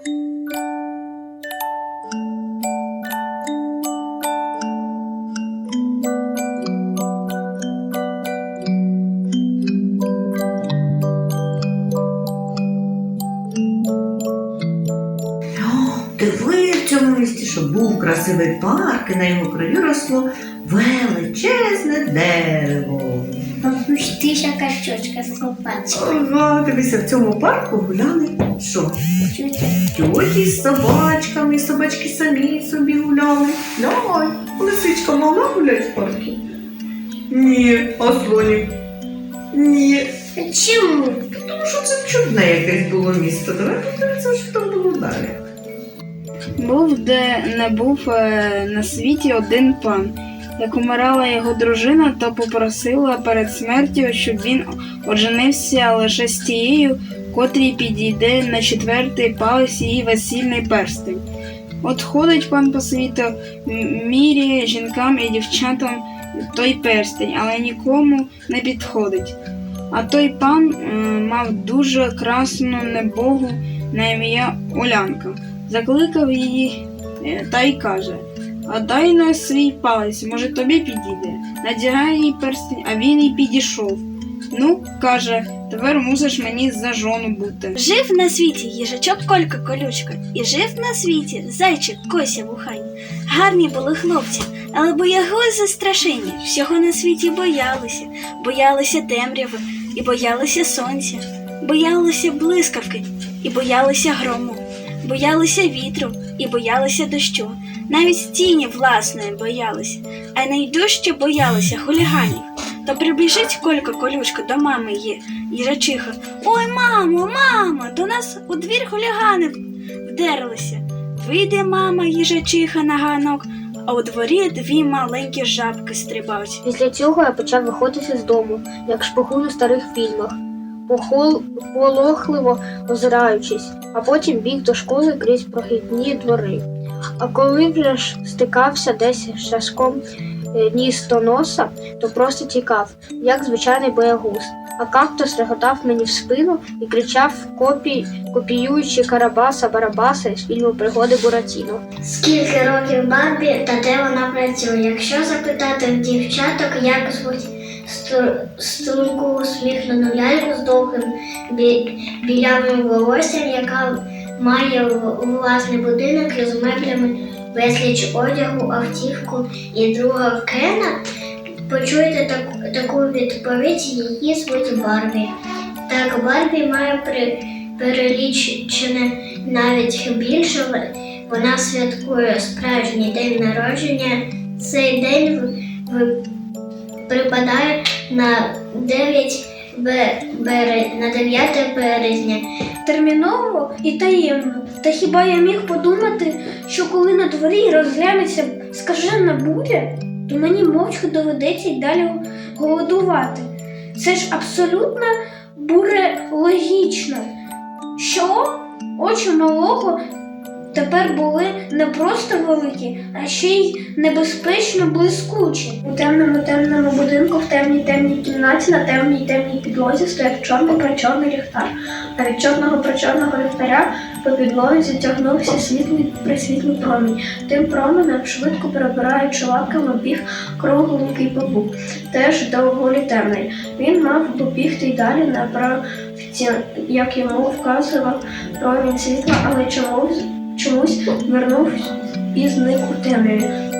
Диви в цьому місті, що був красивий парк, і на його краю росло величезне дерево. Ти ж яка щочка собачка. Ага, дивися, в цьому парку гуляли що? Тьоті з собачками, собачки самі собі гуляли. Ляй, лисичка мала гулять в парку? Ні, а слонік? Ні. Чому? Тому що це чудне якесь було місто. Давай подивимося, що там було далі. Був де не був е, на світі один пан. Як умирала його дружина, то попросила перед смертю, щоб він одженився лише з тією, котрій підійде на четвертий палець її весільний перстень. От ходить пан по світу, міряє жінкам і дівчатам той перстень, але нікому не підходить. А той пан мав дуже красну небогу на ім'я Улянка закликав її е, та й каже: А дай на свій палець, може тобі підійде. Надягає їй перстень, а він і підійшов. Ну, каже, тепер мусиш мені за жону бути. Жив на світі їжачок Колька Колючка, і жив на світі зайчик Кося Вухань. Гарні були хлопці, але боялися страшені, всього на світі боялися, боялися темряви, і боялися сонця, боялися блискавки, і боялися грому, боялися вітру, і боялися дощу, навіть тіні власної боялися, а найдужче боялися хуліганів. То прибіжить Колька Колючка до мами є, їжачиха. Ой, мамо, мамо, до нас у двір хулігани вдерлися. Вийде мама їжачиха на ганок, а у дворі дві маленькі жабки стрибають. Після цього я почав виходити з дому, як шпигун у старих фільмах, похол... полохливо озираючись, а потім біг до школи крізь прохідні двори. А коли вже стикався десь з шашком е, ніс до носа, то просто тікав, як звичайний боягуз. А кактус реготав мені в спину і кричав, копій... копіюючи Карабаса Барабаса із фільму Пригоди Буратіно. Скільки років бабі та де вона працює? Якщо запитати в дівчаток, як звуть стру- струнку усміхнену ляльку з довгим бі- білявим волоссям, яка має власний будинок із меблями, безліч одягу, автівку і друга Кена, почуєте так, таку відповідь, її звуть Барбі. Так, Барбі має при, перелічене навіть більше. вона святкує справжній день народження. Цей день в- в- припадає на 9 бе- на 9 березня. Терміново і таємно. Та хіба я міг подумати, що коли на дворі розглянеться скажена буря, то мені мовчки доведеться й далі голодувати. Це ж абсолютно бурелогічно. Що очі малого тепер були не просто великі, а ще й небезпечно блискучі. У темному темному будинку, в темній темній кімнаті, на темній темній підлозі стояв чорний причорний ліхтар. А від чорного причорного ліхтаря по підлозі тягнувся світлий присвітлий промінь. Тим променем, швидко перебираючи лапками, біг кругленький павук, теж доволі темний. Він мав побігти й далі на правці, як йому вказував промінь світла, але чомусь, чомусь вернув і зник у темряві.